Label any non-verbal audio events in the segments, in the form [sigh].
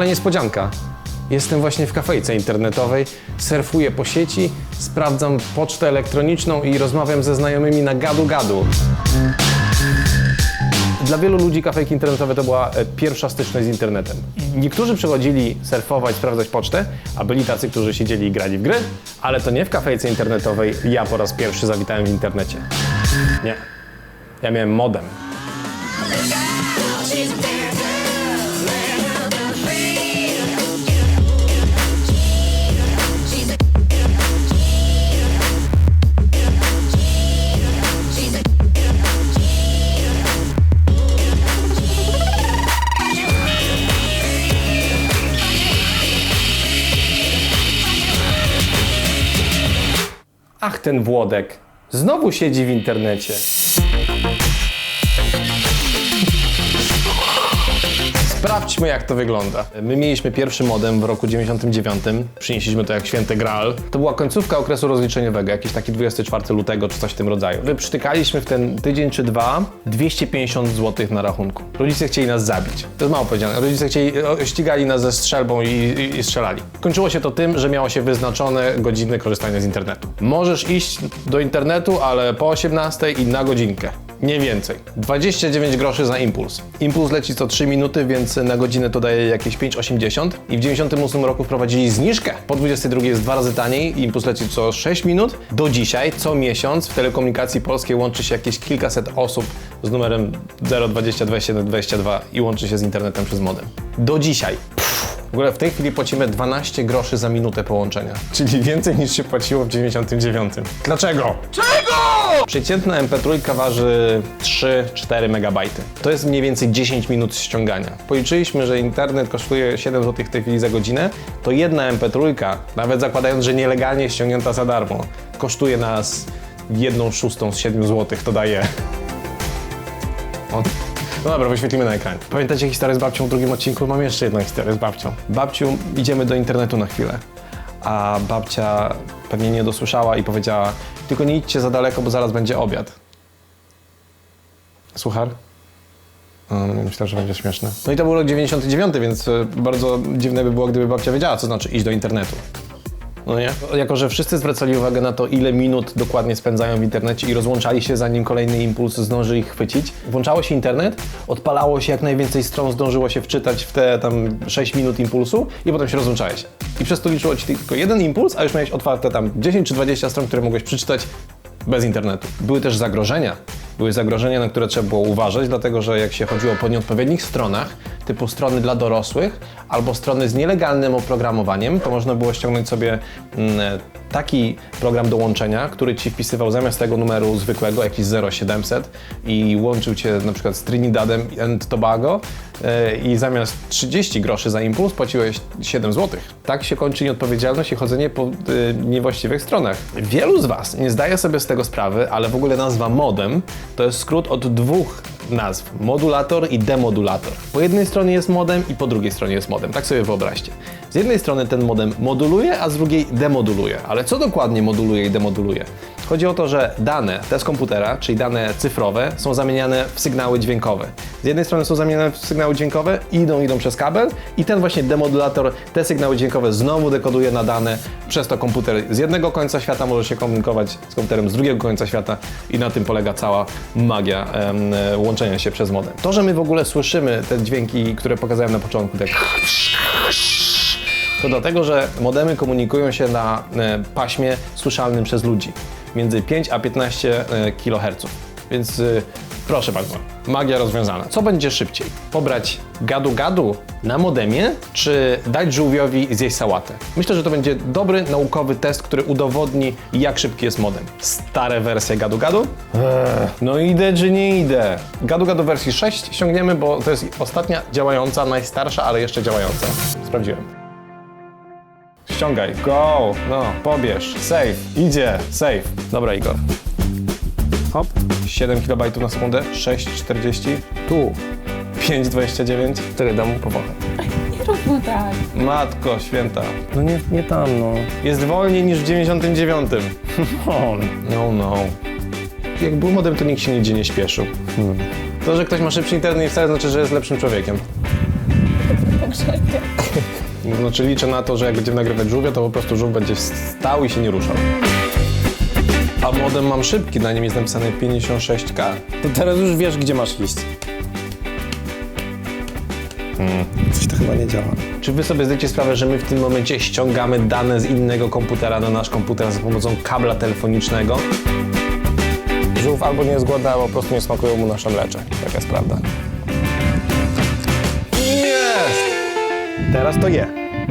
Ale niespodzianka. Jestem właśnie w kafejce internetowej, surfuję po sieci, sprawdzam pocztę elektroniczną i rozmawiam ze znajomymi na gadu-gadu. Dla wielu ludzi kafejki internetowe to była e, pierwsza styczność z internetem. Niektórzy przychodzili surfować, sprawdzać pocztę, a byli tacy, którzy siedzieli i grali w gry, ale to nie w kafejce internetowej ja po raz pierwszy zawitałem w internecie. Nie. Ja miałem modem. Ten Włodek. Znowu siedzi w internecie. Sprawdźmy, jak to wygląda. My mieliśmy pierwszy modem w roku 99. Przynieśliśmy to jak święty graal. To była końcówka okresu rozliczeniowego, jakiś taki 24 lutego czy coś w tym rodzaju. Wyprztykaliśmy w ten tydzień czy dwa 250 zł na rachunku. Rodzice chcieli nas zabić. To jest mało powiedziane. Rodzice chcieli, ścigali nas ze strzelbą i, i, i strzelali. Kończyło się to tym, że miało się wyznaczone godziny korzystania z internetu. Możesz iść do internetu, ale po 18 i na godzinkę. Nie więcej. 29 groszy za impuls. Impuls leci co 3 minuty, więc na godzinę to daje jakieś 5,80. I w 98 roku wprowadzili zniżkę. Po 22 jest dwa razy taniej, impuls leci co 6 minut. Do dzisiaj, co miesiąc w telekomunikacji polskiej łączy się jakieś kilkaset osób z numerem 020 27 22 i łączy się z internetem przez modem. Do dzisiaj. W ogóle w tej chwili płacimy 12 groszy za minutę połączenia, czyli więcej niż się płaciło w 99. Dlaczego? Przeciętna MP3 waży 3-4 MB. To jest mniej więcej 10 minut ściągania. Policzyliśmy, że internet kosztuje 7 zł w tej chwili za godzinę, to jedna MP3, nawet zakładając, że nielegalnie ściągnięta za darmo, kosztuje nas 1 szóstą z 7 zł, to daje... O. No dobra, wyświetlimy na ekranie. Pamiętacie historię z babcią w drugim odcinku? Mam jeszcze jedną historię z babcią. Babciu, idziemy do internetu na chwilę. A babcia pewnie nie dosłyszała i powiedziała, tylko nie idźcie za daleko, bo zaraz będzie obiad. Słuchar? O, myślę, że będzie śmieszne. No i to był rok 99, więc e, bardzo dziwne by było, gdyby babcia wiedziała, co znaczy iść do internetu. No nie? Jako, że wszyscy zwracali uwagę na to, ile minut dokładnie spędzają w internecie i rozłączali się, zanim kolejny impuls zdąży ich chwycić, włączało się internet, odpalało się jak najwięcej stron, zdążyło się wczytać w te tam 6 minut impulsu i potem się rozłączałeś. I przez to liczyło ci tylko jeden impuls, a już miałeś otwarte tam 10 czy 20 stron, które mogłeś przeczytać bez internetu. Były też zagrożenia. Były zagrożenia, na które trzeba było uważać, dlatego że jak się chodziło po nieodpowiednich stronach, typu strony dla dorosłych albo strony z nielegalnym oprogramowaniem, to można było ściągnąć sobie mm, taki program do łączenia, który ci wpisywał zamiast tego numeru zwykłego, jakiś 0700 i łączył cię na przykład z Trinidadem and Tobago e, i zamiast 30 groszy za impuls płaciłeś 7 zł. Tak się kończy nieodpowiedzialność i chodzenie po e, niewłaściwych stronach. Wielu z Was nie zdaje sobie z tego sprawy, ale w ogóle nazwa modem to jest skrót od dwóch nazw. Modulator i demodulator. Po jednej stronie jest modem i po drugiej stronie jest modem. Tak sobie wyobraźcie. Z jednej strony ten modem moduluje, a z drugiej demoduluje. Ale co dokładnie moduluje i demoduluje? Chodzi o to, że dane te z komputera, czyli dane cyfrowe, są zamieniane w sygnały dźwiękowe. Z jednej strony są zamieniane w sygnały dźwiękowe, idą, idą przez kabel i ten właśnie demodulator te sygnały dźwiękowe znowu dekoduje na dane. Przez to komputer z jednego końca świata może się komunikować z komputerem z drugiego końca świata i na tym polega cała magia em, e, łączenia się przez modem. To, że my w ogóle słyszymy te dźwięki, które pokazałem na początku, tak to dlatego, że modemy komunikują się na e, paśmie słyszalnym przez ludzi między 5 a 15 e, kHz. Więc e, proszę bardzo, magia rozwiązana. Co będzie szybciej? Pobrać gadu-gadu na modemie, czy dać żółwiowi zjeść sałatę? Myślę, że to będzie dobry naukowy test, który udowodni, jak szybki jest modem. Stare wersje gadu-gadu? Eee, no idę czy nie idę? Gadu-gadu wersji 6 ściągniemy, bo to jest ostatnia działająca, najstarsza, ale jeszcze działająca. Sprawdziłem. Ściągaj, go, no, pobierz, save, idzie, save. Dobra, Igor. Hop, 7 KB na sekundę, 6,40, tu, 5,29. Czekaj, dam mu powąchać. Nie rób tak. Matko święta. No nie, nie tam, no. Jest wolniej niż w 99. O, no, no. Jak był modem, to nikt się nigdzie nie śpieszył. To, że ktoś ma szybszy internet, nie wcale znaczy, że jest lepszym człowiekiem. [laughs] Znaczy liczę na to, że jak będziemy nagrywać żółwia, to po prostu żółw będzie stał i się nie ruszał. A modem mam szybki, na nim jest napisane 56K. To teraz już wiesz, gdzie masz iść. Coś to chyba nie działa. Czy wy sobie zdajecie sprawę, że my w tym momencie ściągamy dane z innego komputera na nasz komputer za pomocą kabla telefonicznego? Żółw albo nie jest głodny, albo po prostu nie smakują mu nasze mlecze. Taka jest prawda. Teraz to je.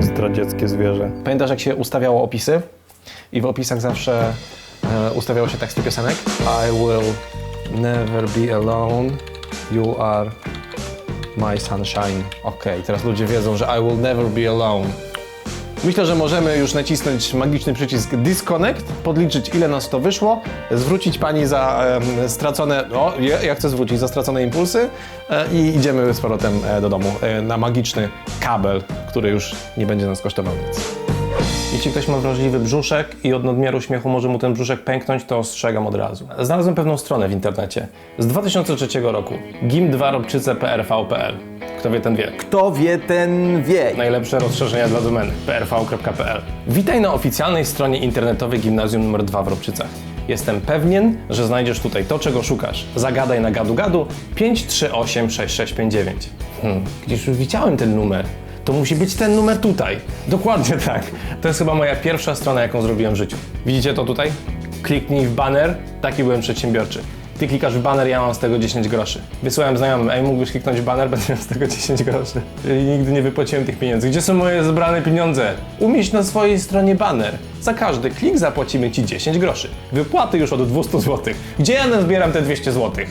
Zdradzieckie zwierzę. Pamiętasz, jak się ustawiało opisy? I w opisach zawsze e, ustawiało się teksty piosenek? I will never be alone, you are my sunshine. Okej, teraz ludzie wiedzą, że I will never be alone. Myślę, że możemy już nacisnąć magiczny przycisk disconnect, podliczyć ile nas to wyszło, zwrócić pani za e, stracone, o, ja, chcę zwrócić za stracone impulsy e, i idziemy z powrotem e, do domu e, na magiczny kabel, który już nie będzie nas kosztował nic. Jeśli ktoś ma wrażliwy brzuszek i od nadmiaru śmiechu może mu ten brzuszek pęknąć, to ostrzegam od razu. Znalazłem pewną stronę w internecie z 2003 roku. gim2robczyce.prv.pl Kto wie, ten wie. Kto wie, ten wie. Najlepsze rozszerzenia dla domeny prv.pl. Witaj na oficjalnej stronie internetowej Gimnazjum nr 2 w Robczycach. Jestem pewien, że znajdziesz tutaj to, czego szukasz. Zagadaj na gadu gadu 538 6659. Hmm, gdzieś już widziałem ten numer. To musi być ten numer tutaj. Dokładnie [laughs] tak. To jest chyba moja pierwsza strona, jaką zrobiłem w życiu. Widzicie to tutaj? Kliknij w banner. Taki byłem przedsiębiorczy. Ty klikasz w banner, ja mam z tego 10 groszy. Wysłałem znajomym, ej, mógłbyś kliknąć w banner, [laughs] będę miał z tego 10 groszy. I nigdy nie wypłaciłem tych pieniędzy. Gdzie są moje zebrane pieniądze? Umieść na swojej stronie banner. Za każdy klik zapłacimy Ci 10 groszy. Wypłaty już od 200 zł. Gdzie ja nazbieram te 200 zł?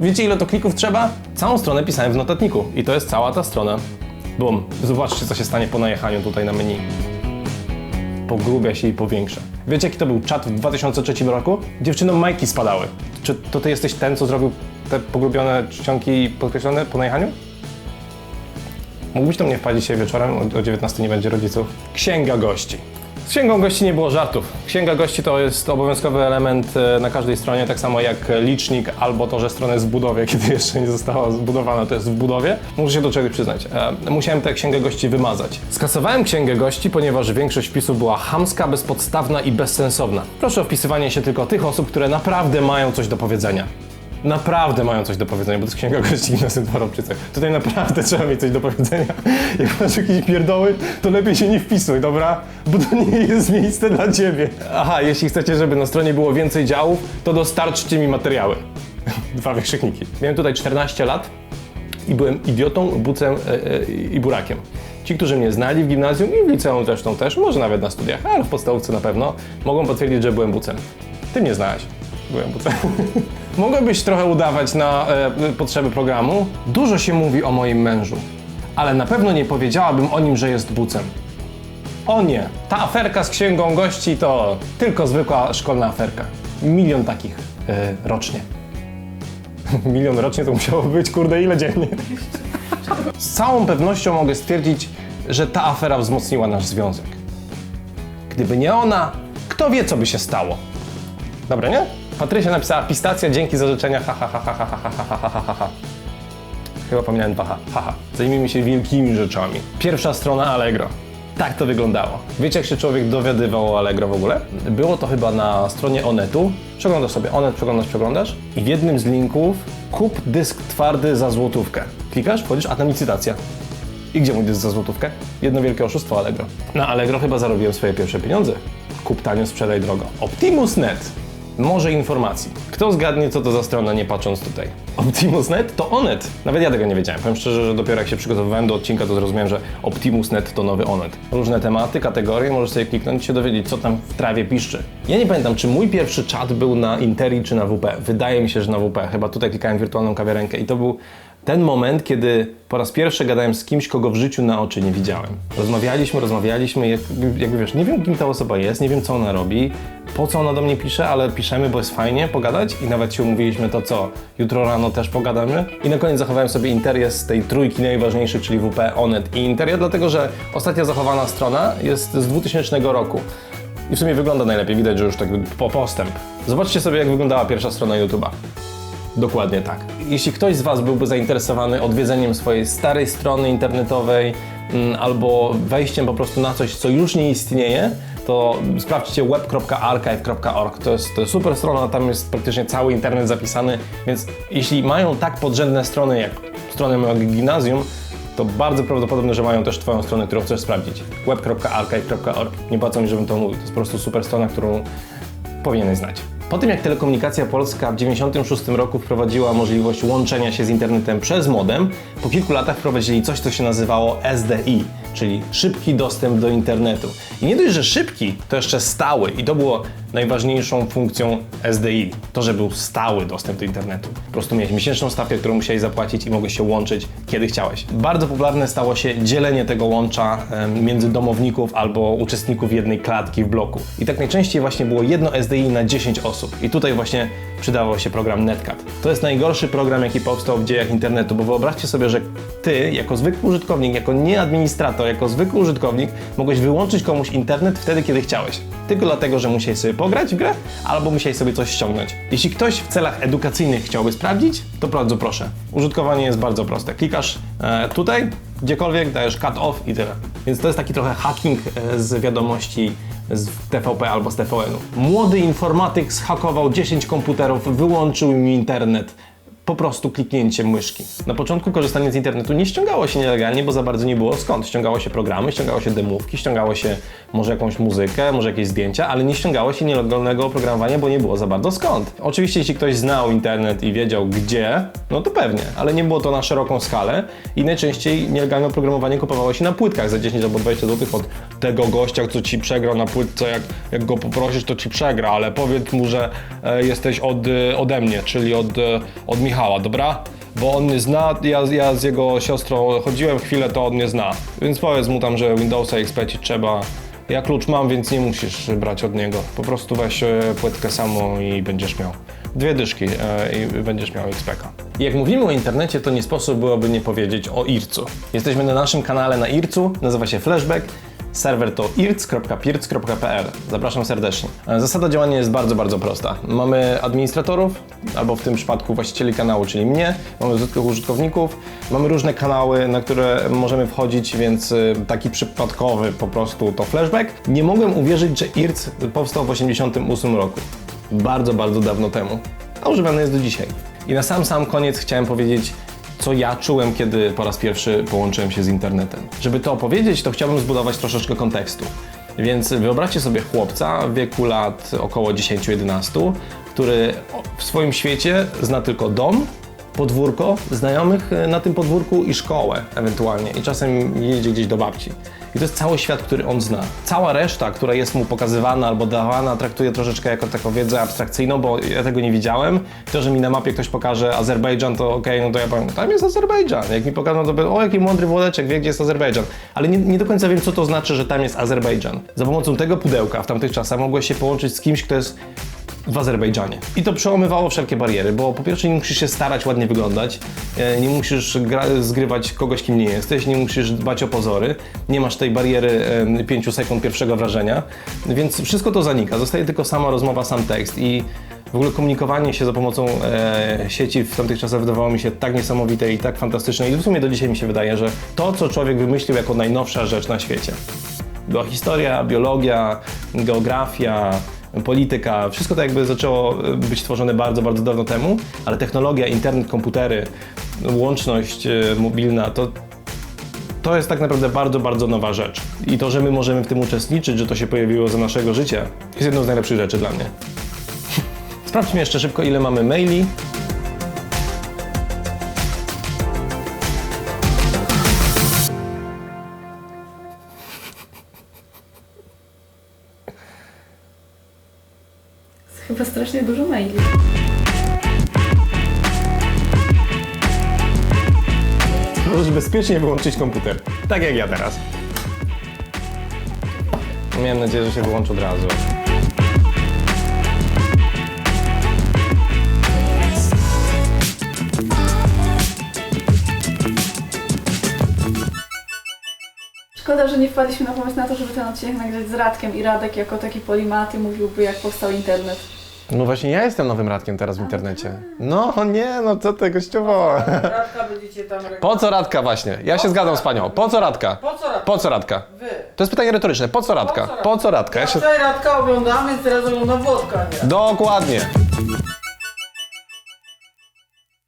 Wiecie ile to klików trzeba? Całą stronę pisałem w notatniku i to jest cała ta strona. Bum. Zobaczcie co się stanie po najechaniu tutaj na menu pogrubia się i powiększa. Wiecie, jaki to był czat w 2003 roku? Dziewczynom majki spadały. Czy to ty jesteś ten, co zrobił te pogrubione czcionki podkreślone po najechaniu? Mógłbyś do mnie wpaść dzisiaj wieczorem, o o 19 nie będzie rodziców. Księga gości. Z księgą gości nie było żartów. Księga gości to jest obowiązkowy element e, na każdej stronie, tak samo jak licznik albo to, że strona jest w budowie, [laughs] kiedy jeszcze nie została zbudowana, to jest w budowie. Muszę się do czegoś przyznać. E, musiałem tę księgę gości wymazać. Skasowałem księgę gości, ponieważ większość wpisów była chamska, bezpodstawna i bezsensowna. Proszę o wpisywanie się tylko tych osób, które naprawdę mają coś do powiedzenia naprawdę mają coś do powiedzenia, bo to jest księga gości gimnazjum w Dorobczycach. Tutaj naprawdę trzeba mieć coś do powiedzenia. Jak masz jakieś pierdoły, to lepiej się nie wpisuj, dobra? Bo to nie jest miejsce dla ciebie. Aha, jeśli chcecie, żeby na stronie było więcej działów, to dostarczcie mi materiały. [laughs] Dwa wykrzykniki. Miałem tutaj 14 lat i byłem idiotą, bucem e, e, i burakiem. Ci, którzy mnie znali w gimnazjum i w liceum zresztą też, może nawet na studiach, ale w podstawówce na pewno, mogą potwierdzić, że byłem bucem. Ty mnie znałeś. Byłem bucem. [laughs] Mogłabyś trochę udawać na e, potrzeby programu. Dużo się mówi o moim mężu, ale na pewno nie powiedziałabym o nim, że jest bucem. O nie, ta aferka z księgą gości to tylko zwykła szkolna aferka. Milion takich e, rocznie. [laughs] Milion rocznie to musiało być, kurde, ile dziennie? Z całą pewnością mogę stwierdzić, że ta afera wzmocniła nasz związek. Gdyby nie ona, kto wie, co by się stało. Dobra, nie? Patrycja napisała pistacja, dzięki za życzenia, ha ha ha ha ha ha ha ha ha ha. Chyba pominąłem dwa ha, haha. Zajmijmy się wielkimi rzeczami. Pierwsza strona Allegro. Tak to wyglądało. Wiecie, jak się człowiek dowiadywał o Allegro w ogóle? Było to chyba na stronie Onetu. Przeglądasz sobie Onet, przeglądasz, przeglądasz i w jednym z linków kup dysk twardy za złotówkę. Klikasz, wchodzisz, a tam licytacja. I gdzie mój dysk za złotówkę? Jedno wielkie oszustwo Allegro. Na Allegro chyba zarobiłem swoje pierwsze pieniądze. Kup tanio, sprzedaj drogo. Optimus.net. Może informacji. Kto zgadnie, co to za strona, nie patrząc tutaj? Optimus.net to Onet. Nawet ja tego nie wiedziałem. Powiem szczerze, że dopiero jak się przygotowywałem do odcinka, to zrozumiałem, że Optimus.net to nowy Onet. Różne tematy, kategorie, możesz sobie kliknąć i się dowiedzieć, co tam w trawie piszczy. Ja nie pamiętam, czy mój pierwszy czat był na Interi czy na WP. Wydaje mi się, że na WP. Chyba tutaj klikałem wirtualną kawiarenkę i to był ten moment, kiedy po raz pierwszy gadałem z kimś, kogo w życiu na oczy nie widziałem. Rozmawialiśmy, rozmawialiśmy, jak- jakby wiesz, nie wiem kim ta osoba jest, nie wiem co ona robi, po co ona do mnie pisze, ale piszemy, bo jest fajnie pogadać i nawet się umówiliśmy to co, jutro rano też pogadamy. I na koniec zachowałem sobie Interię z tej trójki najważniejszych, czyli WP, Onet i Interia, dlatego że ostatnia zachowana strona jest z 2000 roku. I w sumie wygląda najlepiej, widać, że już tak po postęp. Zobaczcie sobie, jak wyglądała pierwsza strona YouTube'a. Dokładnie tak. Jeśli ktoś z Was byłby zainteresowany odwiedzeniem swojej starej strony internetowej, mm, albo wejściem po prostu na coś, co już nie istnieje, to sprawdźcie web.archive.org. To jest, to jest super strona, tam jest praktycznie cały internet zapisany, więc jeśli mają tak podrzędne strony jak stronę mojego gimnazjum, to bardzo prawdopodobne, że mają też Twoją stronę, którą chcesz sprawdzić. web.archive.org. Nie płacą mi, żebym to mówił. To jest po prostu super strona, którą powinieneś znać. Po tym jak Telekomunikacja Polska w 1996 roku wprowadziła możliwość łączenia się z internetem przez modem, po kilku latach wprowadzili coś, co się nazywało SDI, czyli szybki dostęp do internetu. I nie dość, że szybki, to jeszcze stały i to było najważniejszą funkcją SDI, to, że był stały dostęp do internetu. Po prostu miałeś miesięczną stawkę, którą musiałeś zapłacić i mogłeś się łączyć kiedy chciałeś. Bardzo popularne stało się dzielenie tego łącza między domowników albo uczestników jednej klatki w bloku. I tak najczęściej właśnie było jedno SDI na 10 osób. I tutaj właśnie przydawał się program Netcat. To jest najgorszy program, jaki powstał w dziejach internetu, bo wyobraźcie sobie, że ty, jako zwykły użytkownik, jako nie jako zwykły użytkownik, mogłeś wyłączyć komuś internet wtedy, kiedy chciałeś. Tylko dlatego, że musiałeś sobie pograć w grę, albo musiałeś sobie coś ściągnąć. Jeśli ktoś w celach edukacyjnych chciałby sprawdzić, to bardzo proszę. Użytkowanie jest bardzo proste. Klikasz e, tutaj, gdziekolwiek, dajesz cut off i tyle. Więc to jest taki trochę hacking e, z wiadomości z TVP albo z TVN-u. Młody informatyk zhakował 10 komputerów, wyłączył mi internet. Po prostu kliknięciem myszki. Na początku korzystanie z internetu nie ściągało się nielegalnie, bo za bardzo nie było skąd. Ściągało się programy, ściągało się demówki, ściągało się może jakąś muzykę, może jakieś zdjęcia, ale nie ściągało się nielegalnego oprogramowania, bo nie było za bardzo skąd. Oczywiście, jeśli ktoś znał internet i wiedział gdzie, no to pewnie, ale nie było to na szeroką skalę i najczęściej nielegalne oprogramowanie kupowało się na płytkach za 10 albo 20 zł od tego gościa, co ci przegrał na płytce, jak, jak go poprosisz, to ci przegra, ale powiedz mu, że e, jesteś od, e, ode mnie, czyli od, e, od Michała, dobra? Bo on mnie zna, ja, ja z jego siostrą chodziłem chwilę, to on mnie zna. Więc powiedz mu tam, że Windowsa XP ci trzeba. Ja klucz mam, więc nie musisz brać od niego. Po prostu weź e, płytkę samą i będziesz miał. Dwie dyszki e, i będziesz miał XP-ka. Jak mówimy o internecie, to nie sposób byłoby nie powiedzieć o IRC-u. Jesteśmy na naszym kanale na IRC-u, nazywa się Flashback. Serwer to irc.pirc.pl. Zapraszam serdecznie. Zasada działania jest bardzo, bardzo prosta. Mamy administratorów, albo w tym przypadku właścicieli kanału, czyli mnie, mamy zwykłych użytkowników, mamy różne kanały, na które możemy wchodzić, więc y, taki przypadkowy po prostu to flashback. Nie mogłem uwierzyć, że IRC powstał w 1988 roku. Bardzo, bardzo dawno temu. A używany jest do dzisiaj. I na sam, sam koniec chciałem powiedzieć, co ja czułem, kiedy po raz pierwszy połączyłem się z internetem. Żeby to opowiedzieć, to chciałbym zbudować troszeczkę kontekstu. Więc wyobraźcie sobie chłopca w wieku lat około 10-11, który w swoim świecie zna tylko dom, podwórko, znajomych e, na tym podwórku i szkołę ewentualnie. I czasem jedzie gdzieś do babci. I to jest cały świat, który on zna. Cała reszta, która jest mu pokazywana albo dawana, traktuje troszeczkę jako taką wiedzę abstrakcyjną, bo ja tego nie widziałem. To, że mi na mapie ktoś pokaże Azerbejdżan, to okej, no to ja powiem, tam jest Azerbejdżan. Jak mi pokażą, to powiem, o jaki mądry włodeczek, wie gdzie jest Azerbejdżan. Ale nie, nie do końca wiem, co to znaczy, że tam jest Azerbejdżan. Za pomocą tego pudełka w tamtych czasach mogłeś się połączyć z kimś, kto jest w Azerbejdżanie. I to przełamywało wszelkie bariery, bo po pierwsze nie musisz się starać ładnie wyglądać, e, nie musisz zgrywać kogoś, kim nie jesteś, nie musisz dbać o pozory, nie masz tej bariery 5 sekund pierwszego wrażenia, więc wszystko to zanika. Zostaje tylko sama rozmowa, sam tekst i w ogóle komunikowanie się za pomocą e, sieci w tamtych czasach wydawało mi się tak niesamowite i tak fantastyczne i w sumie do dzisiaj mi się wydaje, że to, co człowiek wymyślił jako najnowsza rzecz na świecie, była historia, biologia, geografia, polityka, wszystko to jakby zaczęło e, być tworzone bardzo, bardzo dawno temu, ale technologia, internet, komputery, łączność e, mobilna, to, to jest tak naprawdę bardzo, bardzo nowa rzecz. I to, że my możemy w tym uczestniczyć, że to się pojawiło za naszego życia, jest jedną z najlepszych rzeczy dla mnie. [laughs] Sprawdźmy jeszcze szybko, ile mamy maili. Chyba strasznie dużo maili. Możesz bezpiecznie wyłączyć komputer. Tak jak ja teraz. Miałem nadzieję, że się wyłączy od razu. Szkoda, że nie wpadliśmy na pomysł na to, żeby ten odcinek nagrać z Radkiem i Radek jako taki polimaty mówiłby jak powstał internet. No właśnie ja jestem nowym Radkiem teraz w internecie. No nie, no co ty gościowo. Radka będziecie tam reklamować. Po co Radka właśnie? Ja się zgadzam z panią. Po co Radka? Po co Radka? Po co Radka? Wy. To jest pytanie retoryczne. Po co Radka? Po co Radka? Ja się... wczoraj Radka oglądam, więc teraz oglądam Włodka, nie? Dokładnie.